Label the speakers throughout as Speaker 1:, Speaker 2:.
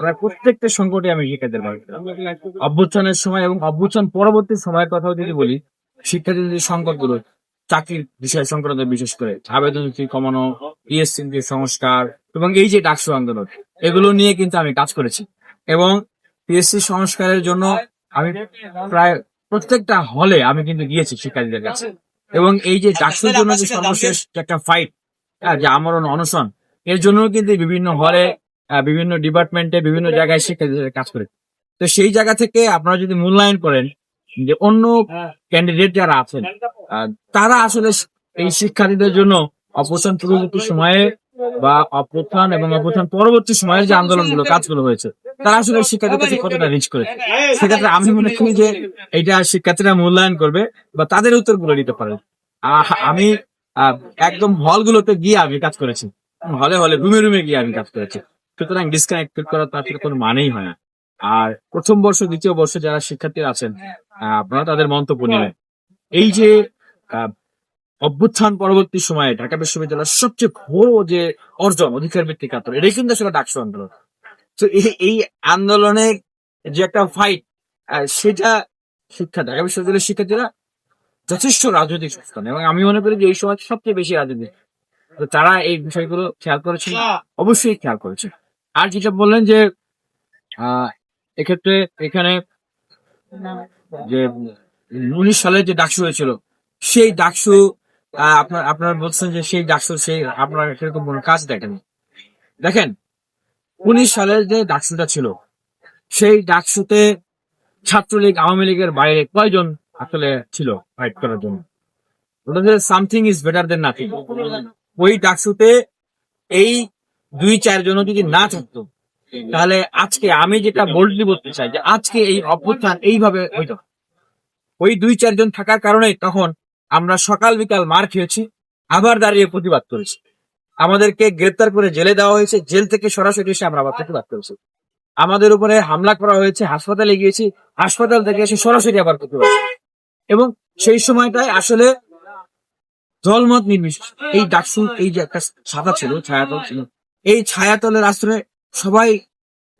Speaker 1: প্রায় প্রত্যেকটা সংকটে আমি শিক্ষার্থীদের ছিলাম। অভ্যুত্থানের সময় এবং অভ্যুত্থান পরবর্তী সময়ের কথাও যদি বলি, শিক্ষার্থীদের সংকটগুলো চাকরির বিষয় সংক্রান্ত বিশেষ করে, আবেদন কমানো পিএসসি সংস্কার, এবং এই যে ডাকসু আন্দোলন, এগুলো নিয়ে কিন্তু আমি কাজ করেছি এবং পিএসসি সংস্কারের জন্য আমি প্রায় প্রত্যেকটা হলে আমি কিন্তু গিয়েছি শিক্ষার্থীদের কাছে এবং এই যে ডাকসুর জন্য যে সর্বশেষ একটা ফাইট যে আমরণ অনশন, এর জন্য কিন্তু বিভিন্ন হলে বিভিন্ন ডিপার্টমেন্টে বিভিন্ন জায়গায় শিক্ষার্থীদের কাজ করে। তো সেই জায়গা থেকে আপনারা যদি মূল্যায়ন করেন যে অন্য ক্যান্ডিডেট যারা আছেন আহ, তারা আসলে এই শিক্ষার্থীদের জন্য অপসান পূর্ববর্তী সময়ে বা অপথান এবং অপথান পরবর্তী সময়ের যে আন্দোলনগুলো কাজগুলো হয়েছে তারা আসলে শিক্ষার্থীদের কাছে কতটা রিচ করে? সেক্ষেত্রে আমি মনে করি যে এটা শিক্ষার্থীরা মূল্যায়ন করবে বা তাদের উত্তরগুলো দিতে পারে আহ, আমি আহ, একদম হলগুলোতে গিয়ে আমি কাজ করেছি। হলে হলে রুমে রুমে গিয়ে আমি কাজ করেছি। সুতরাং ডিসকানেক্টেড তার থেকে কোনো মানেই হয় না। আর প্রথম বর্ষ দ্বিতীয় বর্ষে যারা শিক্ষার্থীরা আছেন আপনারা তাদের মন্তব্য নেবেন। এই যে অভ্যুত্থান পরবর্তী সময়ে ঢাকা বিশ্ববিদ্যালয়ের সবচেয়ে বড় যে অর্জন অধিকার ভিত্তিক আন্দোলন এটাই কিন্তু আসলে ডাকসু আন্দোলন। তো এই- এই আন্দোলনে যে একটা ফাইট সেটা শিক্ষা ঢাকা বিশ্ববিদ্যালয়ের শিক্ষার্থীরা যথেষ্ট রাজনৈতিক সচেতন। এবং আমি মনে করি যে এই সময় সবচেয়ে বেশি রাজনীতি তো তারা এই বিষয়গুলো খেয়াল করেছে অবশ্যই খেয়াল করেছে আর যেটা বললেন যে এক্ষেত্রে এখানে যে উনিশ সালে যে ডাকসু হয়েছিল, সেই ডাকসু আপনার, আপনারা বলছেন যে সেই ডাকসু, সেই আপনার সেরকম কোনো কাজ দেখেন দেখেন, উনিশ সালের যে ডাকসুটা ছিল, সেই ডাকসুতে ছাত্রলীগ, আওয়ামী লীগের বাইরে কয়জন আসলে ছিল ফাইট করার জন্য? Something is better than nothing ওই ডাকসুতে এই দুই চারজন যদি না থাকতো, তাহলে আজকে আমি যেটা বোল্ডলি বলতে চাই যে আজকে এই অভ্যুত্থান এইভাবে হইতো। ওই দুই চারজন থাকার কারণে তখন আমরা সকাল বিকাল মার খেয়েছি, আবার দাঁড়িয়ে প্রতিবাদ করেছি। আমাদেরকে গ্রেপ্তার করে জেলে দেওয়া হয়েছে, জেল থেকে সরাসরি এসে আমরা আবার প্রতিবাদ করেছি। আমাদের উপরে হামলা করা হয়েছে, হাসপাতালে গিয়েছি, হাসপাতাল থেকে এসে সরাসরি আবার প্রতিবাদ এবং সেই সময়টায় আসলে দলমত নির্বিশেষে, এই ডাকসু, এই যে একটা ছাতা ছিল, ছায়াতল ছিল এই ছায়াতলের আশ্রয়ে সবাই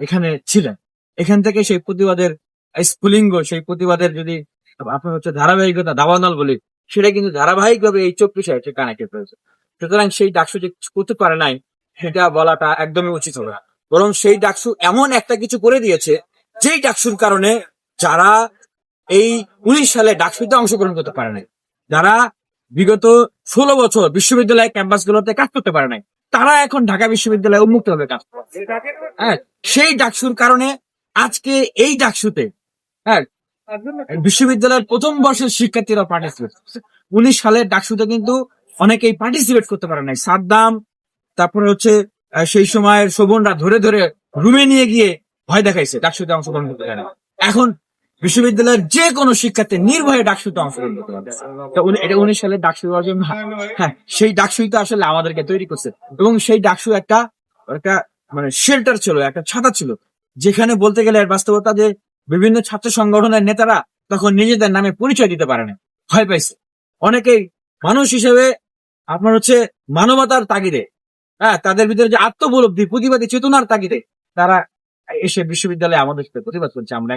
Speaker 1: এখানে ছিলেন এখান থেকে সেই প্রতিবাদের স্ফুলিঙ্গ, সেই প্রতিবাদের যদি আপনার হচ্ছে ধারাবাহিকতা, দাবানল বলি, সেটা কিন্তু ধারাবাহিকভাবে এই চব্বিশ সাইডে কানেক্টেড রয়েছে সুতরাং সেই ডাকসু যে করতে পারে নাই, সেটা বলাটা একদমই উচিত হবে না। বরং সেই ডাকসু এমন একটা কিছু করে দিয়েছে, যেই ডাকসুর কারণে যারা এই উনিশ সালে ডাকসুতে অংশগ্রহণ করতে পারে নাই, যারা বিগত ষোলো বছর বিশ্ববিদ্যালয় ক্যাম্পাস গুলোতে কাজ করতে পারে নাই তারা এখন ঢাকা বিশ্ববিদ্যালয়ে উন্মুক্ত ভাবে কাজ হ্যাঁ সেই ডাকসুর কারণে আজকে এই ডাকসুতে হ্যাঁ বিশ্ববিদ্যালয়ের প্রথম বর্ষের শিক্ষার্থীরা পার্টিসিপেট উনিশ সালের ডাকসুতে কিন্তু অনেকেই পার্টিসিপেট করতে পারে নাই। সাদ্দাম, তারপরে হচ্ছে সেই সময়ের শোভনরা ধরে ধরে রুমে নিয়ে গিয়ে ভয় দেখাইছে, ডাকসুতে অংশগ্রহণ করতে পারে এখন বিশ্ববিদ্যালয়ের যে কোনো শিক্ষার্থী নির্ভয়ে ডাকসুতে অংশগ্রহণ করতে পারবে। তো এটা উনিশ সালের ডাকসু অর্জন হ্যাঁ সেই ডাকসুই তো আসলে আমাদেরকে তৈরি করছে। এবং সেই ডাকসু একটা একটা মানে শেল্টার ছিল, একটা ছাতা ছিল, যেখানে বলতে গেলে এর বাস্তবতা যে বিভিন্ন ছাত্র সংগঠনের নেতারা তখন নিজেদের নামে পরিচয় দিতে পারে না ভয় পাইছে। অনেকেই মানুষ হিসেবে আপনার হচ্ছে মানবতার তাগিদে হ্যাঁ তাদের ভিতরে যে আত্মবলব্ধি, প্রতিবাদী চেতনার তাগিদে তারা এসে বিশ্ববিদ্যালয়ে আমাদের সাথে প্রতিবাদ করছে। আমরা